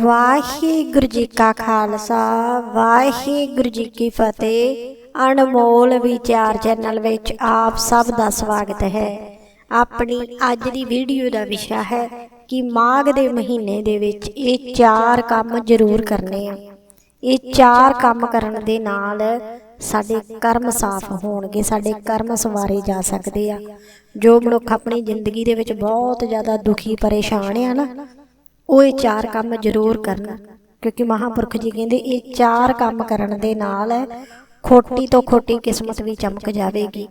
ਵਾਹਿਗੁਰੂ ਜੀ ਕਾ ਖਾਲਸਾ, ਵਾਹਿਗੁਰੂ ਜੀ ਕੀ ਫਤਿਹ। ਅਨਮੋਲ ਵਿਚਾਰ ਚੈਨਲ ਵਿੱਚ ਆਪ ਸਭ ਦਾ ਸਵਾਗਤ ਹੈ। ਆਪਣੀ ਅੱਜ ਦੀ ਵੀਡੀਓ ਦਾ ਵਿਸ਼ਾ ਹੈ ਕਿ ਮਾਘ ਦੇ ਮਹੀਨੇ ਦੇ ਵਿੱਚ ਇਹ ਚਾਰ ਕੰਮ ਜ਼ਰੂਰ ਕਰਨੇ ਆ। ਇਹ ਚਾਰ ਕੰਮ ਕਰਨ ਦੇ ਨਾਲ ਸਾਡੇ ਕਰਮ ਸਾਫ਼ ਹੋਣਗੇ, ਸਾਡੇ ਕਰਮ ਸਵਾਰੇ ਜਾ ਸਕਦੇ ਆ। ਜੋ ਮਨੁੱਖ ਆਪਣੀ ਜ਼ਿੰਦਗੀ ਦੇ ਵਿੱਚ ਬਹੁਤ ਜ਼ਿਆਦਾ ਦੁਖੀ, ਪਰੇਸ਼ਾਨ ਆ ਨਾ ਉਹ ਇਹ ਚਾਰ ਕੰਮ ਜ਼ਰੂਰ ਕਰਨ ਕਿਉਂਕਿ ਮਹਾਪੁਰਖ ਜੀ ਕਹਿੰਦੇ, ਇਹ ਚਾਰ ਕੰਮ ਕਰਨ ਦੇ ਨਾਲ ਖੋਟੀ ਤੋਂ ਖੋਟੀ ਕਿਸਮਤ ਵੀ ਚਮਕ ਜਾਵੇਗੀ।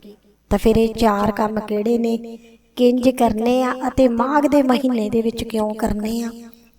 ਤਾਂ ਫਿਰ ਇਹ ਚਾਰ ਕੰਮ ਕਿਹੜੇ ਨੇ? ਕਿੰਜ ਕਰਨੇ ਆ ਅਤੇ ਮਾਘ ਦੇ ਮਹੀਨੇ ਦੇ ਵਿੱਚ ਕਿਉਂ ਕਰਨੇ ਆ?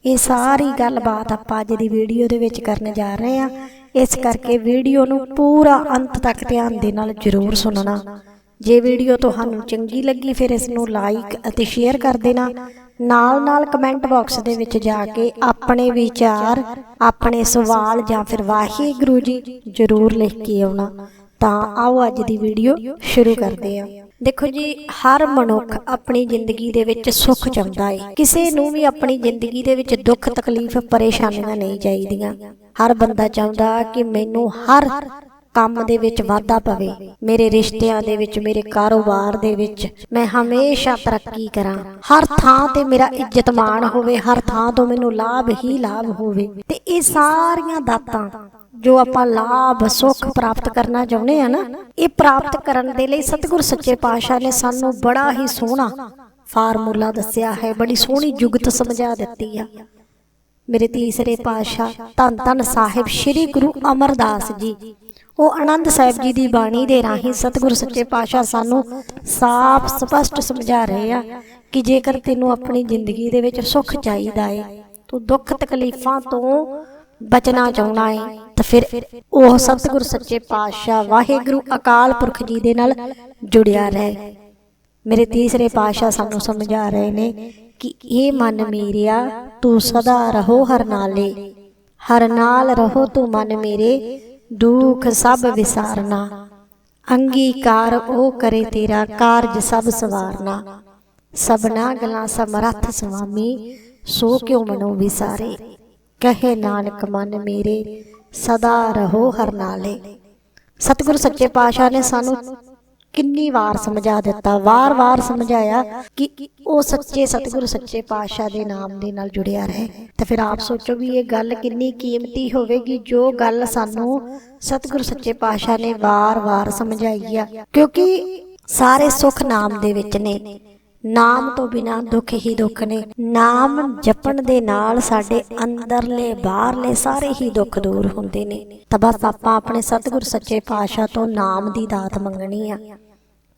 ਇਹ ਸਾਰੀ ਗੱਲਬਾਤ ਆਪਾਂ ਅੱਜ ਦੀ ਵੀਡੀਓ ਦੇ ਵਿੱਚ ਕਰਨ ਜਾ ਰਹੇ ਆ। ਇਸ ਕਰਕੇ ਵੀਡੀਓ ਨੂੰ ਪੂਰਾ ਅੰਤ ਤੱਕ ਧਿਆਨ ਦੇ ਨਾਲ ਜ਼ਰੂਰ ਸੁਣਨਾ। ਜੇ ਵੀਡੀਓ ਤੁਹਾਨੂੰ ਚੰਗੀ ਲੱਗੀ, ਫਿਰ ਇਸ ਨੂੰ ਲਾਈਕ ਅਤੇ ਸ਼ੇਅਰ ਕਰ ਦੇਣਾ। ਨਾਲ ਨਾਲ ਕਮੈਂਟ ਬਾਕਸ ਦੇ ਵਿੱਚ ਜਾ ਕੇ ਆਪਣੇ ਵਿਚਾਰ, ਆਪਣੇ ਸਵਾਲ ਜਾਂ ਫਿਰ ਵਾਹਿਗੁਰੂ ਜੀ ਜ਼ਰੂਰ ਲਿਖ ਕੇ ਆਉਣਾ। ਤਾਂ ਆਓ ਅੱਜ ਦੀ ਵੀਡੀਓ ਸ਼ੁਰੂ ਕਰਦੇ ਹਾਂ। ਦੇਖੋ ਜੀ, ਹਰ ਮਨੁੱਖ ਆਪਣੀ ਜ਼ਿੰਦਗੀ ਦੇ ਵਿੱਚ ਸੁੱਖ ਚਾਹੁੰਦਾ ਹੈ ਕਿਸੇ ਨੂੰ ਵੀ ਆਪਣੀ ਜ਼ਿੰਦਗੀ ਦੇ ਵਿੱਚ ਦੁੱਖ ਤਕਲੀਫ, ਪਰੇਸ਼ਾਨੀਆਂ ਨਹੀਂ ਚਾਹੀਦੀਆਂ। ਹਰ ਬੰਦਾ ਚਾਹੁੰਦਾ ਕਿ ਮੈਨੂੰ ਹਰ ਕੰਮ ਦੇ ਵਿੱਚ ਵਾਧਾ ਪਵੇ ਮੇਰੇ ਰਿਸ਼ਤਿਆਂ ਦੇ ਵਿੱਚ ਮੇਰੇ ਕਾਰੋਬਾਰ ਦੇ ਵਿੱਚ ਮੈਂ ਹਮੇਸ਼ਾ ਤਰੱਕੀ ਕਰਾਂ। ਹਰ ਥਾਂ ਤੇ ਮੇਰਾ ਇੱਜ਼ਤ ਮਾਣ ਹੋਵੇ ਹਰ ਥਾਂ ਤੋਂ ਮੈਨੂੰ ਲਾਭ ਹੀ ਲਾਭ ਹੋਵੇ। ਤੇ ਇਹ ਸਾਰੀਆਂ ਦਾਤਾਂ ਜੋ ਆਪਾਂ ਲਾਭ ਸੁੱਖ ਪ੍ਰਾਪਤ ਕਰਨਾ ਚਾਹੁੰਦੇ ਆ ਨਾ ਇਹ ਪ੍ਰਾਪਤ ਕਰਨ ਦੇ ਲਈ ਸਤਿਗੁਰ ਸੱਚੇ ਪਾਤਸ਼ਾਹ ਨੇ ਸਾਨੂੰ ਬੜਾ ਹੀ ਸੋਹਣਾ ਫਾਰਮੂਲਾ ਦੱਸਿਆ ਹੈ ਬੜੀ ਸੋਹਣੀ ਜੁਗਤ ਸਮਝਾ ਦਿੱਤੀ ਆ। ਮੇਰੇ ਤੀਸਰੇ ਪਾਤਸ਼ਾਹ ਧੰਨ ਧੰਨ ਸਾਹਿਬ ਸ੍ਰੀ ਗੁਰੂ ਅਮਰਦਾਸ ਜੀ ਉਹ ਆਨੰਦ ਸਾਹਿਬ ਜੀ ਦੀ ਬਾਣੀ ਦੇ ਰਾਹੀਂ ਸਤਿਗੁਰ ਸੱਚੇ ਪਾਤਸ਼ਾਹ ਸਾਨੂੰ ਸਾਫ਼, ਸਪਸ਼ਟ ਸਮਝਾ ਰਹੇ ਆ ਕਿ ਜੇਕਰ ਤੈਨੂੰ ਆਪਣੀ ਜ਼ਿੰਦਗੀ ਦੇ ਵਿੱਚ ਸੁੱਖ ਚਾਹੀਦਾ ਏ, ਤੂੰ ਦੁੱਖ ਤਕਲੀਫਾਂ ਤੋਂ ਬਚਣਾ ਚਾਹੁੰਦਾ ਏ, ਤਾਂ ਫਿਰ ਉਹ ਸਤਿਗੁਰ ਸੱਚੇ ਪਾਤਸ਼ਾਹ ਵਾਹਿਗੁਰੂ ਅਕਾਲ ਪੁਰਖ ਜੀ ਦੇ ਨਾਲ ਜੁੜਿਆ ਰਹੇ। ਮੇਰੇ ਤੀਸਰੇ ਪਾਤਸ਼ਾਹ ਸਾਨੂੰ ਸਮਝਾ ਰਹੇ ਨੇ ਕਿ ਇਹ ਮਨ ਮੇਰਿਆ, ਤੂੰ ਸਦਾ ਰਹੋ ਹਰ ਨਾਲੇ, ਹਰ ਨਾਲ ਰਹੋ ਤੂੰ ਮਨ ਮੇਰੇ ਦੁੱਖ ਸਭ ਵਿਸਾਰਨਾ। ਅੰਗੀਕਾਰ ਉਹ ਕਰੇ ਤੇਰਾ ਕਾਰਜ ਸਭ ਸਵਾਰਨਾ। ਸਭਨਾ ਗਲਾਂ ਸਮਰੱਥ ਸੁਆਮੀ ਸੋ ਕਿਉ ਮਨੋ ਵਿਸਾਰੇ? ਕਹੇ ਨਾਨਕ ਮਨ ਮੇਰੇ, ਸਦਾ ਰਹੋ ਹਰ ਨਾਲੇ। ਸਤਿਗੁਰੂ ਸੱਚੇ ਪਾਤਸ਼ਾਹ ਨੇ ਸਾਨੂੰ ਕਿੰਨੀ ਵਾਰ ਸਮਝਾ ਦਿੱਤਾ ਵਾਰ-ਵਾਰ ਸਮਝਾਇਆ ਕਿ ਉਹ ਸੱਚੇ ਸਤਿਗੁਰੂ, ਸੱਚੇ ਪਾਤਸ਼ਾਹ ਦੇ ਨਾਮ ਦੇ ਨਾਲ ਜੁੜਿਆ ਰਹੇ। ਤਾਂ ਫਿਰ ਆਪ ਸੋਚੋ ਵੀ ਇਹ ਗੱਲ ਕਿੰਨੀ ਕੀਮਤੀ ਹੋਵੇਗੀ, ਜੋ ਗੱਲ ਸਾਨੂੰ ਸਤਿਗੁਰੂ, ਸੱਚੇ ਪਾਤਸ਼ਾਹ ਨੇ ਵਾਰ-ਵਾਰ ਸਮਝਾਈ ਆ। ਕਿਉਂਕਿ ਸਾਰੇ ਸੁੱਖ ਨਾਮ ਦੇ ਵਿੱਚ ਨੇ। ਨਾਮ ਤੋਂ ਬਿਨਾ ਦੁੱਖ ਹੀ ਦੁੱਖ ਨੇ। ਨਾਮ ਜਪਣ ਦੇ ਨਾਲ ਸਾਡੇ ਅੰਦਰਲੇ, ਬਾਹਰਲੇ ਸਾਰੇ ਹੀ ਦੁੱਖ ਦੂਰ ਹੁੰਦੇ ਨੇ। ਤਾਂ ਬਸ ਆਪਾਂ ਆਪਣੇ ਸਤਿਗੁਰ ਸੱਚੇ ਪਾਤਸ਼ਾਹ ਤੋਂ ਨਾਮ ਦੀ ਦਾਤ ਮੰਗਣੀ ਆ।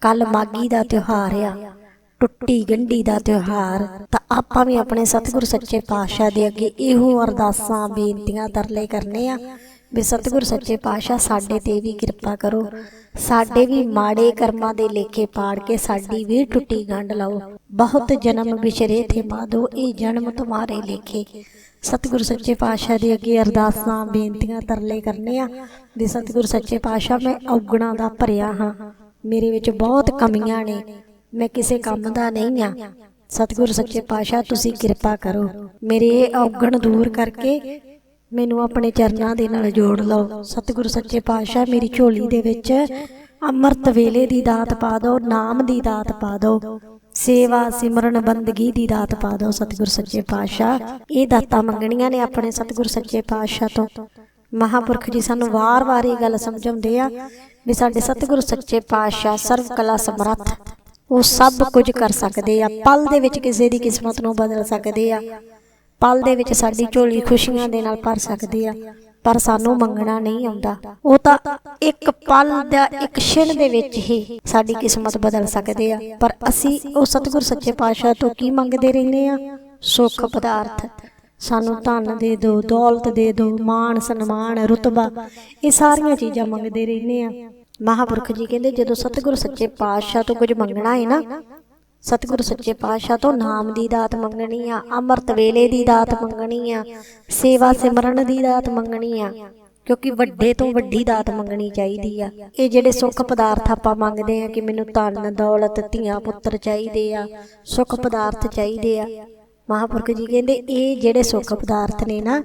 ਕੱਲ ਮਾਗੀ ਦਾ ਤਿਉਹਾਰ ਆ, ਟੁੱਟੀ ਗੰਢੀ ਦਾ ਤਿਉਹਾਰ, ਤਾਂ ਆਪਾਂ ਵੀ ਆਪਣੇ ਸਤਿਗੁਰ ਸੱਚੇ ਪਾਤਸ਼ਾਹ ਦੇ ਅੱਗੇ ਇਹੋ ਅਰਦਾਸਾਂ, ਬੇਨਤੀਆਂ ਤਰਲੇ ਕਰਨੇ ਆ। ਵੀ ਸਤਿਗੁਰ ਸੱਚੇ ਪਾਤਸ਼ਾਹ ਸਾਡੇ ਤੇ ਵੀ ਕਿਰਪਾ ਕਰੋ। ਸਾਡੇ ਵੀ ਮਾੜੇ ਕਰਮਾਂ ਦੇ ਲੇਖੇ ਪਾੜ ਕੇ ਸਾਡੀ ਵੀ ਟੁੱਟੀ ਗੰਢ ਲਾਓ। ਬਹੁਤ ਜਨਮ ਵਿਚਰੇ ਥੇ ਮਾਦੋ ਇਹ ਜਨਮ ਤੁਹਾਰੇ ਲੇਖੇ। ਸਤਿਗੁਰ ਸੱਚੇ ਪਾਤਸ਼ਾਹ ਦੇ ਅੱਗੇ ਅਰਦਾਸਾਂ ਬੇਨਤੀਆਂ ਤਰਲੇ ਕਰਨੇ ਆ ਵੀ ਸਤਿਗੁਰ ਸੱਚੇ ਪਾਤਸ਼ਾਹ, ਮੈਂ ਔਗਣਾ ਦਾ ਭਰਿਆ ਹਾਂ। ਮੇਰੇ ਵਿੱਚ ਬਹੁਤ ਕਮੀਆਂ ਨੇ, ਮੈਂ ਕਿਸੇ ਕੰਮ ਦਾ ਨਹੀਂ ਆ। ਸਤਿਗੁਰ ਸੱਚੇ ਪਾਤਸ਼ਾਹ, ਤੁਸੀਂ ਕਿਰਪਾ ਕਰੋ। ਮੇਰੇ ਇਹ ਔਗਣ ਦੂਰ ਕਰਕੇ ਮੈਨੂੰ ਆਪਣੇ ਚਰਨਾਂ ਦੇ ਨਾਲ ਜੋੜ ਲਓ। ਸਤਿਗੁਰੂ ਸੱਚੇ ਪਾਤਸ਼ਾਹ, ਮੇਰੀ ਝੋਲੀ ਦੇ ਵਿੱਚ ਅੰਮ੍ਰਿਤ ਵੇਲੇ ਦੀ ਦਾਤ ਪਾ ਦਿਓ, ਨਾਮ ਦੀ ਦਾਤ ਪਾ ਦਿਓ, ਸੇਵਾ, ਸਿਮਰਨ, ਬੰਦਗੀ ਦੀ ਦਾਤ ਪਾ ਦਿਓ। ਸਤਿਗੁਰੂ ਸੱਚੇ ਪਾਤਸ਼ਾਹ, ਇਹ ਦਾਤਾਂ ਮੰਗਣੀਆਂ ਨੇ ਆਪਣੇ ਸਤਿਗੁਰੂ ਸੱਚੇ ਪਾਤਸ਼ਾਹ ਤੋਂ। ਮਹਾਪੁਰਖ ਜੀ ਸਾਨੂੰ ਵਾਰ-ਵਾਰ ਇਹ ਗੱਲ ਸਮਝਾਉਂਦੇ ਆ ਵੀ ਸਾਡੇ ਸਤਿਗੁਰੂ ਸੱਚੇ ਪਾਤਸ਼ਾਹ ਸਰਵ ਕਲਾ ਸਮਰੱਥ, ਉਹ ਸਭ ਕੁਝ ਕਰ ਸਕਦੇ ਆ। ਪਲ ਦੇ ਵਿੱਚ ਕਿਸੇ ਦੀ ਕਿਸਮਤ ਨੂੰ ਬਦਲ ਸਕਦੇ ਆ। ਪਲ ਦੇ ਵਿੱਚ ਸਾਡੀ ਝੋਲੀ ਖੁਸ਼ੀਆਂ ਦੇ ਨਾਲ ਭਰ ਸਕਦੇ ਆ, ਪਰ ਸਾਨੂੰ ਮੰਗਣਾ ਨਹੀਂ ਆਉਂਦਾ। ਉਹ ਤਾਂ ਇੱਕ ਪਲ ਦਾ ਇੱਕ ਛਿਣ ਦੇ ਵਿੱਚ ਹੀ ਸਾਡੀ ਕਿਸਮਤ ਬਦਲ ਸਕਦੇ ਆ। ਪਰ ਅਸੀਂ ਉਹ ਸਤਿਗੁਰ ਸੱਚੇ ਪਾਤਸ਼ਾਹ ਤੋਂ ਕੀ ਮੰਗਦੇ ਰਹਿੰਦੇ ਆ? ਸੁੱਖ ਪਦਾਰਥ। ਸਾਨੂੰ ਧਨ ਦੇ ਦਿਓ ਦੌਲਤ ਦੇ ਦਿਓ ਮਾਣ, ਸਨਮਾਨ, ਰੁਤਬਾ, ਇਹ ਸਾਰੀਆਂ ਚੀਜ਼ਾਂ ਮੰਗਦੇ ਰਹਿੰਦੇ ਆ। ਮਹਾਪੁਰਖ ਜੀ ਕਹਿੰਦੇ, ਜਦੋਂ ਸਤਿਗੁਰ ਸੱਚੇ ਪਾਤਸ਼ਾਹ ਤੋਂ ਕੁਝ ਮੰਗਣਾ ਹੈ ਨਾ ਸਤਿਗੁਰੂ ਸੱਚੇ ਪਾਤਸ਼ਾਹ ਤੋਂ ਨਾਮ ਦੀ ਦਾਤ ਮੰਗਣੀ ਆ, ਅੰਮ੍ਰਿਤ ਵੇਲੇ ਦੀ ਦਾਤ ਮੰਗਣੀ ਆ, ਸੇਵਾ ਸਿਮਰਨ ਦੀ ਦਾਤ ਮੰਗਣੀ ਆ, ਕਿਉਂਕਿ ਵੱਡੇ ਤੋਂ ਵੱਡੀ ਦਾਤ ਮੰਗਣੀ ਚਾਹੀਦੀ ਆ। ਇਹ ਜਿਹੜੇ ਸੁੱਖ ਪਦਾਰਥ ਆਪਾਂ ਮੰਗਦੇ ਆ ਕਿ ਮੈਨੂੰ ਧਨ, ਦੌਲਤ, ਧੀਆਂ, ਪੁੱਤਰ ਚਾਹੀਦੇ ਆ, ਸੁੱਖ ਪਦਾਰਥ ਚਾਹੀਦੇ ਆ। ਮਹਾਪੁਰਖ ਜੀ ਕਹਿੰਦੇ, ਇਹ ਜਿਹੜੇ ਸੁੱਖ ਪਦਾਰਥ ਨੇ ਨਾ,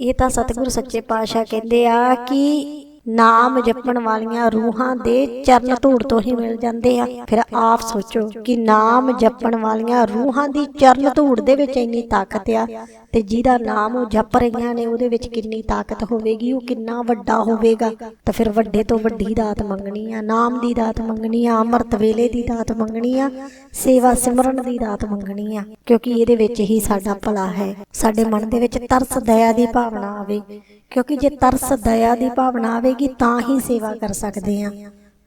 ਇਹ ਤਾਂ ਸਤਿਗੁਰੂ ਸੱਚੇ ਪਾਤਸ਼ਾਹ ਕਹਿੰਦੇ ਆ ਕਿ ਨਾਮ ਜਪਣ ਵਾਲੀਆਂ ਰੂਹਾਂ ਦੇ ਚਰਨ ਧੂੜ ਤੋਂ ਹੀ ਮਿਲ ਜਾਂਦੇ ਆ। ਫਿਰ ਆਪ ਸੋਚੋ ਕਿ ਨਾਮ ਜਪਣ ਵਾਲੀਆਂ ਰੂਹਾਂ ਦੀ ਚਰਨ ਧੂੜ ਦੇ ਵਿੱਚ ਇੰਨੀ ਤਾਕਤ ਆ ਤੇ ਜਿਹਦਾ ਨਾਮ ਉਹ ਜਪ ਰਹੀਆਂ ਨੇ, ਉਹਦੇ ਵਿੱਚ ਕਿੰਨੀ ਤਾਕਤ ਹੋਵੇਗੀ, ਉਹ ਕਿੰਨਾ ਵੱਡਾ ਹੋਵੇਗਾ, ਤਾਂ ਫਿਰ ਵੱਡੇ ਤੋਂ ਵੱਡੀ ਦਾਤ ਮੰਗਣੀ ਆ, ਨਾਮ ਦੀ ਦਾਤ ਮੰਗਣੀ ਆ, ਅੰਮ੍ਰਿਤ ਵੇਲੇ ਦੀ ਦਾਤ ਮੰਗਣੀ ਆ, ਸੇਵਾ ਸਿਮਰਨ ਦੀ ਦਾਤ ਮੰਗਣੀ ਆ, ਕਿਉਂਕਿ ਇਹਦੇ ਵਿੱਚ ਹੀ ਸਾਡਾ ਭਲਾ ਹੈ। ਸਾਡੇ ਮਨ ਦੇ ਵਿੱਚ ਤਰਸ ਦਇਆ ਦੀ ਭਾਵਨਾ ਆਵੇ, ਕਿਉਂਕਿ ਜੇ ਤਰਸ ਦਇਆ ਦੀ ਭਾਵਨਾ ਆਵੇਗੀ, ਤਾਂ ਹੀ ਸੇਵਾ ਕਰ ਸਕਦੇ ਆ।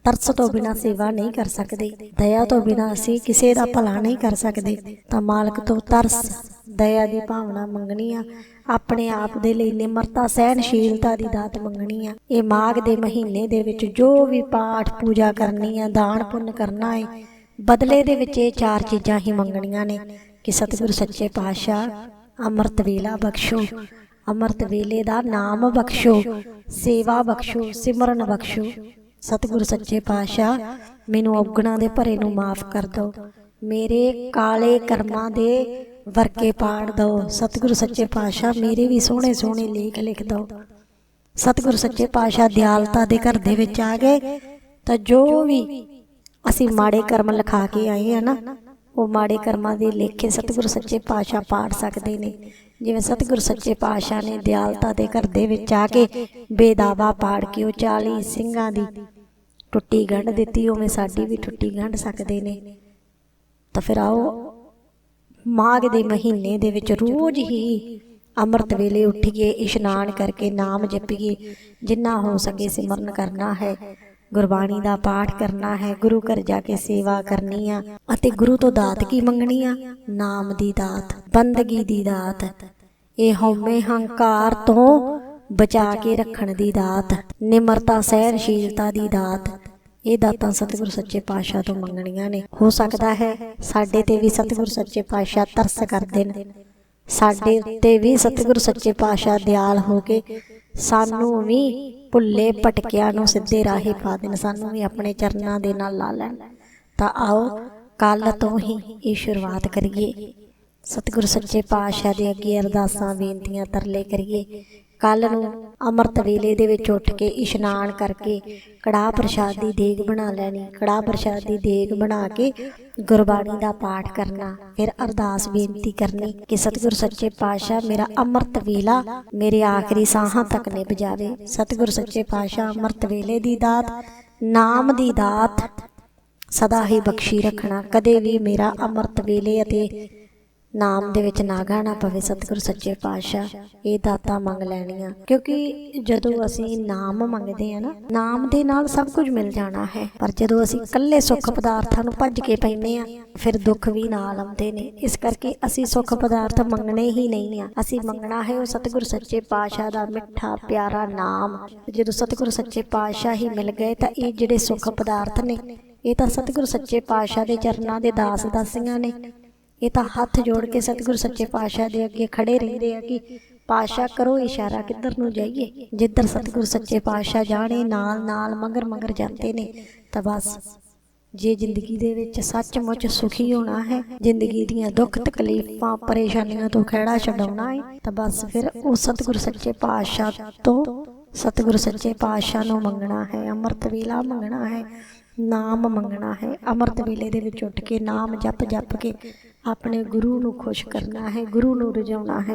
ਤਰਸ ਤੋਂ ਬਿਨਾ ਸੇਵਾ ਨਹੀਂ ਕਰ ਸਕਦੇ, ਦਇਆ ਤੋਂ ਬਿਨਾ ਅਸੀਂ ਕਿਸੇ ਦਾ ਭਲਾ ਨਹੀਂ ਕਰ ਸਕਦੇ, ਤਾਂ ਮਾਲਕ ਤੋਂ ਤਰਸ ਦਇਆ ਦੀ ਭਾਵਨਾ ਮੰਗਣੀ ਆ। ਆਪਣੇ ਆਪ ਦੇ ਲਈ ਨਿਮਰਤਾ ਸਹਿਨਸ਼ੀਲਤਾ ਦੀ ਦਾਤ ਮੰਗਣੀ ਆ। ਇਹ ਮਾਘ ਦੇ ਮਹੀਨੇ ਦੇ ਵਿੱਚ ਜੋ ਵੀ ਪਾਠ ਪੂਜਾ ਕਰਨੀ ਆ, ਦਾਨ ਪੁੰਨ ਕਰਨਾ ਹੈ ਬਦਲੇ ਦੇ ਵਿੱਚ ਇਹ ਚਾਰ ਚੀਜ਼ਾਂ ਹੀ ਮੰਗਣੀਆਂ ਨੇ। ਕਿ ਸਤਿਗੁਰੂ ਸੱਚੇ ਪਾਤਸ਼ਾਹ, ਅੰਮ੍ਰਿਤ ਵੇਲਾ ਬਖਸ਼ੋ, ਅੰਮ੍ਰਿਤ ਵੇਲੇ ਦਾ ਨਾਮ ਬਖਸ਼ੋ, ਸੇਵਾ ਬਖਸ਼ੋ, ਸਿਮਰਨ ਬਖਸ਼ੋ। ਸਤਿਗੁਰੂ ਸੱਚੇ ਪਾਤਸ਼ਾਹ, ਮੈਨੂੰ ਔਗਣਾ ਦੇ ਭਰੇ ਨੂੰ ਮਾਫ ਕਰ ਦਿਓ। ਮੇਰੇ ਕਾਲੇ ਕਰਮਾਂ ਦੇ ਵਰਕੇ ਪਾੜ ਦਿਓ ਸਤਿਗੁਰੂ ਸੱਚੇ ਪਾਤਸ਼ਾਹ ਮੇਰੇ ਵੀ ਸੋਹਣੇ ਸੋਹਣੇ ਲੇਖ ਲਿਖ ਦਿਓ ਸਤਿਗੁਰੂ ਸੱਚੇ ਪਾਤਸ਼ਾਹ ਦਿਆਲਤਾ ਦੇ ਘਰ ਦੇ ਵਿੱਚ ਆ ਗਏ, ਤਾਂ ਜੋ ਵੀ ਅਸੀਂ ਮਾੜੇ ਕਰਮ ਲਿਖਾ ਕੇ ਆਏ ਆ ਨਾ, ਉਹ ਮਾੜੇ ਕਰਮਾਂ ਦੇ ਲੇਖੇ ਸਤਿਗੁਰੂ ਸੱਚੇ ਪਾਤਸ਼ਾਹ ਪਾੜ ਸਕਦੇ ਨੇ। ਜਿਵੇਂ ਸਤਿਗੁਰੂ ਸੱਚੇ ਪਾਤਸ਼ਾਹ ਨੇ ਦਿਆਲਤਾ ਦੇ ਘਰ ਦੇ ਵਿੱਚ ਆ ਕੇ ਬੇਦਾਵਾ ਪਾੜ ਕੇ ਉਹ 40 ਸਿੰਘਾਂ ਦੀ ਟੁੱਟੀ ਗੰਢ ਦਿੱਤੀ, ਉਵੇਂ ਸਾਡੀ ਵੀ ਟੁੱਟੀ ਗੰਢ ਸਕਦੇ ਨੇ। ਤਾਂ ਫਿਰ ਆਓ ਮਾਘ ਦੇ ਮਹੀਨੇ ਦੇ ਵਿੱਚ ਰੋਜ਼ ਹੀ ਅੰਮ੍ਰਿਤ ਵੇਲੇ ਉੱਠੀਏ ਇਸ਼ਨਾਨ ਕਰਕੇ ਨਾਮ ਜਪੀਏ। ਜਿੰਨਾ ਹੋ ਸਕੇ ਸਿਮਰਨ ਕਰਨਾ ਹੈ। ਗੁਰਬਾਣੀ ਦਾ ਪਾਠ ਕਰਨਾ ਹੈ। ਗੁਰੂ ਘਰ ਜਾ ਕੇ ਸੇਵਾ ਕਰਨੀ ਆ ਅਤੇ ਗੁਰੂ ਤੋਂ ਦਾਤ ਕੀ ਮੰਗਣੀ ਆ? ਨਾਮ ਦੀ ਦਾਤ। ਬੰਦਗੀ ਦੀ ਦਾਤ। ਇਹ ਹਉਮੈ ਹੰਕਾਰ ਤੋਂ ਬਚਾ ਕੇ ਰੱਖਣ ਦੀ ਦਾਤ। ਨਿਮਰਤਾ ਸਹਿਨਸ਼ੀਲਤਾ ਦੀ ਦਾਤ। ਇਹ ਦਾਤਾਂ ਸਤਿਗੁਰੂ ਸੱਚੇ ਪਾਤਸ਼ਾਹ ਤੋਂ ਮੰਗਣੀਆਂ ਨੇ। ਹੋ ਸਕਦਾ ਹੈ ਸਾਡੇ ਤੇ ਵੀ ਸਤਿਗੁਰੂ ਸੱਚੇ ਪਾਤਸ਼ਾਹ ਤਰਸ ਕਰਦੇ ਨੇ ਸਾਡੇ ਉੱਤੇ ਵੀ ਸਤਿਗੁਰੂ ਸੱਚੇ ਪਾਤਸ਼ਾਹ ਦਿਆਲ ਹੋ ਕੇ ਸਾਨੂੰ ਵੀ ਭੁੱਲੇ ਭਟਕਿਆਂ ਨੂੰ ਸਿੱਧੇ ਰਾਹੇ ਪਾ ਦੇਣ, ਸਾਨੂੰ ਵੀ ਆਪਣੇ ਚਰਨਾਂ ਦੇ ਨਾਲ ਲਾ ਲੈਣ। ਤਾਂ ਆਓ ਕੱਲ ਤੋਂ ਹੀ ਇਹ ਸ਼ੁਰੂਆਤ ਕਰੀਏ। ਸਤਿਗੁਰੂ ਸੱਚੇ ਪਾਤਸ਼ਾਹ ਦੇ ਅੱਗੇ ਅਰਦਾਸਾਂ, ਬੇਨਤੀਆਂ ਤਰਲੇ ਕਰੀਏ। ਕੱਲ ਨੂੰ ਅੰਮ੍ਰਿਤ ਵੇਲੇ ਦੇ ਵਿੱਚ ਉੱਠ ਕੇ ਇਸ਼ਨਾਨ ਕਰਕੇ ਕੜਾਹ ਪ੍ਰਸ਼ਾਦ ਦੀ ਦੇਗ ਬਣਾ ਲੈਣੀ, ਕੜਾਹ ਪ੍ਰਸ਼ਾਦ ਦੀ ਦੇਗ ਬਣਾ ਕੇ ਗੁਰਬਾਣੀ ਦਾ ਪਾਠ ਕਰਨਾ, ਫਿਰ ਅਰਦਾਸ ਬੇਨਤੀ ਕਰਨੀ ਕਿ ਸਤਿਗੁਰ ਸੱਚੇ ਪਾਤਸ਼ਾਹ ਮੇਰਾ ਅੰਮ੍ਰਿਤ ਵੇਲਾ ਮੇਰੇ ਆਖਰੀ ਸਾਹਾਂ ਤੱਕ ਨਿਭ ਜਾਵੇ। ਸਤਿਗੁਰ ਸੱਚੇ ਪਾਤਸ਼ਾਹ ਅੰਮ੍ਰਿਤ ਵੇਲੇ ਦੀ ਦਾਤ, ਨਾਮ ਦੀ ਦਾਤ ਸਦਾ ਹੀ ਬਖਸ਼ੀ ਰੱਖਣਾ। ਕਦੇ ਵੀ ਮੇਰਾ ਅੰਮ੍ਰਿਤ ਵੇਲੇ ਅਤੇ ਨਾਮ ਦੇ ਵਿੱਚ ਨਾ ਗਾਣਾ ਪਵੇ, ਸਤਿਗੁਰੂ ਸੱਚੇ ਪਾਤਸ਼ਾਹ, ਇਹ ਦਾਤਾਂ ਮੰਗ ਲੈਣੀਆਂ। ਕਿਉਂਕਿ ਜਦੋਂ ਅਸੀਂ ਨਾਮ ਮੰਗਦੇ ਆ ਨਾ, ਨਾਮ ਦੇ ਨਾਲ ਸਭ ਕੁਝ ਮਿਲ ਜਾਣਾ ਹੈ। ਪਰ ਜਦੋਂ ਅਸੀਂ ਇਕੱਲੇ ਸੁੱਖ ਪਦਾਰਥਾਂ ਨੂੰ ਭੱਜ ਕੇ ਪੈਂਦੇ ਆ ਫਿਰ ਦੁੱਖ ਵੀ ਨਾਲ ਆਉਂਦੇ ਨੇ। ਇਸ ਕਰਕੇ ਅਸੀਂ ਸੁੱਖ ਪਦਾਰਥ ਮੰਗਣੇ ਹੀ ਨਹੀਂ ਆ। ਅਸੀਂ ਮੰਗਣਾ ਹੈ ਉਹ ਸਤਿਗੁਰੂ ਸੱਚੇ ਪਾਤਸ਼ਾਹ ਦਾ ਮਿੱਠਾ, ਪਿਆਰਾ ਨਾਮ। ਜਦੋਂ ਸਤਿਗੁਰੂ ਸੱਚੇ ਪਾਤਸ਼ਾਹ ਹੀ ਮਿਲ ਗਏ, ਤਾਂ ਇਹ ਜਿਹੜੇ ਸੁੱਖ ਪਦਾਰਥ ਨੇ, ਇਹ ਤਾਂ ਸਤਿਗੁਰੂ ਸੱਚੇ ਪਾਤਸ਼ਾਹ ਦੇ ਚਰਨਾਂ ਦੇ ਦਾਸ ਦਾਸੀਆਂ ਨੇ। ਇਹ ਤਾਂ ਹੱਥ ਜੋੜ ਕੇ ਸਤਿਗੁਰੂ ਸੱਚੇ ਪਾਤਸ਼ਾਹ ਦੇ ਅੱਗੇ ਖੜੇ ਰਹਿੰਦੇ ਆ ਕਿ ਪਾਤਸ਼ਾਹ ਕਰੋ ਇਸ਼ਾਰਾ ਕਿੱਧਰ ਨੂੰ ਜਾਈਏ? ਜਿੱਧਰ ਸਤਿਗੁਰੂ ਸੱਚੇ ਪਾਤਸ਼ਾਹ ਜਾਣੇ, ਨਾਲ ਨਾਲ, ਮਗਰ ਮਗਰ ਜਾਂਦੇ ਨੇ, ਤਾਂ ਬਸ। ਜੇ ਜ਼ਿੰਦਗੀ ਦੇ ਵਿੱਚ ਸੱਚਮੁੱਚ ਸੁਖੀ ਹੋਣਾ ਹੈ, ਜ਼ਿੰਦਗੀ ਦੀਆਂ ਦੁੱਖ ਤਕਲੀਫਾਂ, ਪਰੇਸ਼ਾਨੀਆਂ ਤੋਂ ਖਹਿੜਾ ਛਡਾਉਣਾ ਹੈ, ਤਾਂ ਬਸ ਫਿਰ ਉਹ ਸਤਿਗੁਰੂ ਸੱਚੇ ਪਾਤਸ਼ਾਹ ਤੋਂ ਸਤਿਗੁਰੂ ਸੱਚੇ ਪਾਤਸ਼ਾਹ ਨੂੰ ਮੰਗਣਾ ਹੈ, ਅੰਮ੍ਰਿਤ ਵੇਲਾ ਮੰਗਣਾ ਹੈ, ਨਾਮ ਮੰਗਣਾ ਹੈ। ਅੰਮ੍ਰਿਤ ਵੇਲੇ ਦੇ ਵਿੱਚ ਉੱਠ ਕੇ ਨਾਮ ਜਪ ਜਪ ਕੇ ਆਪਣੇ ਗੁਰੂ ਨੂੰ ਖੁਸ਼ ਕਰਨਾ ਹੈ ਗੁਰੂ ਨੂੰ ਰਜਾਉਣਾ ਹੈ।